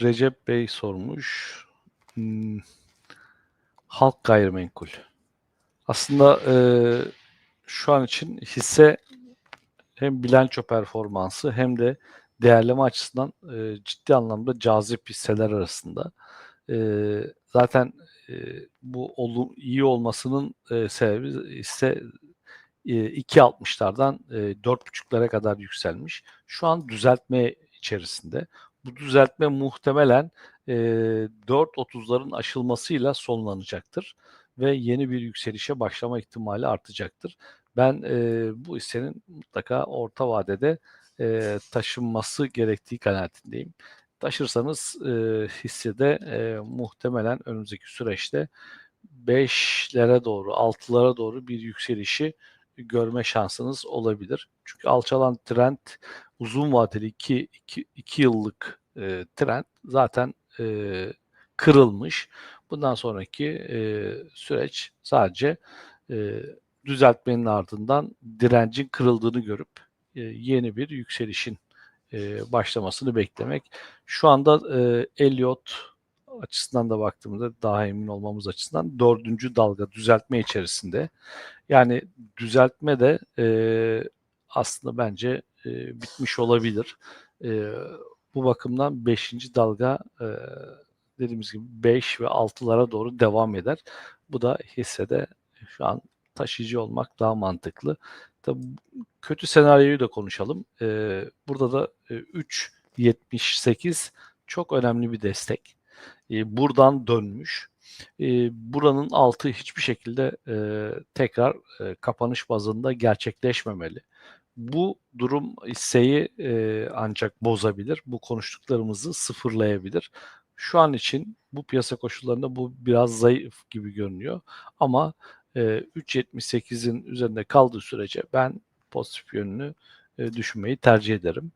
Recep Bey sormuş. Hmm, halk gayrimenkul. Aslında e, şu an için hisse hem bilanço performansı hem de değerleme açısından e, ciddi anlamda cazip hisseler arasında. E, zaten e, bu olu, iyi olmasının e, sebebi ise e, 2.60'lardan e, 4.5'lara kadar yükselmiş. Şu an düzeltme içerisinde. Bu düzeltme muhtemelen e, 4.30'ların aşılmasıyla sonlanacaktır ve yeni bir yükselişe başlama ihtimali artacaktır. Ben e, bu hissenin mutlaka orta vadede e, taşınması gerektiği kanaatindeyim. Taşırsanız e, hissede e, muhtemelen önümüzdeki süreçte 5'lere doğru, 6'lara doğru bir yükselişi görme şansınız olabilir. Çünkü alçalan trend uzun vadeli 2 2 2 yıllık e, trend zaten e, kırılmış. Bundan sonraki e, süreç sadece e, düzeltmenin ardından direncin kırıldığını görüp e, yeni bir yükselişin e, başlamasını beklemek. Şu anda e, Elliot açısından da baktığımızda daha emin olmamız açısından dördüncü dalga düzeltme içerisinde. Yani düzeltme de e, aslında bence e, bitmiş olabilir. E, bu bakımdan beşinci dalga e, dediğimiz gibi 5 ve 6'lara doğru devam eder. Bu da hissede şu an taşıyıcı olmak daha mantıklı. Tabii kötü senaryoyu da konuşalım. Ee, burada da e, 3.78 çok önemli bir destek. Ee, buradan dönmüş. Ee, buranın altı hiçbir şekilde e, tekrar e, kapanış bazında gerçekleşmemeli. Bu durum hisseyi e, ancak bozabilir. Bu konuştuklarımızı sıfırlayabilir. Şu an için bu piyasa koşullarında bu biraz zayıf gibi görünüyor. Ama e, 3.78'in üzerinde kaldığı sürece ben pozitif yönünü e, düşünmeyi tercih ederim.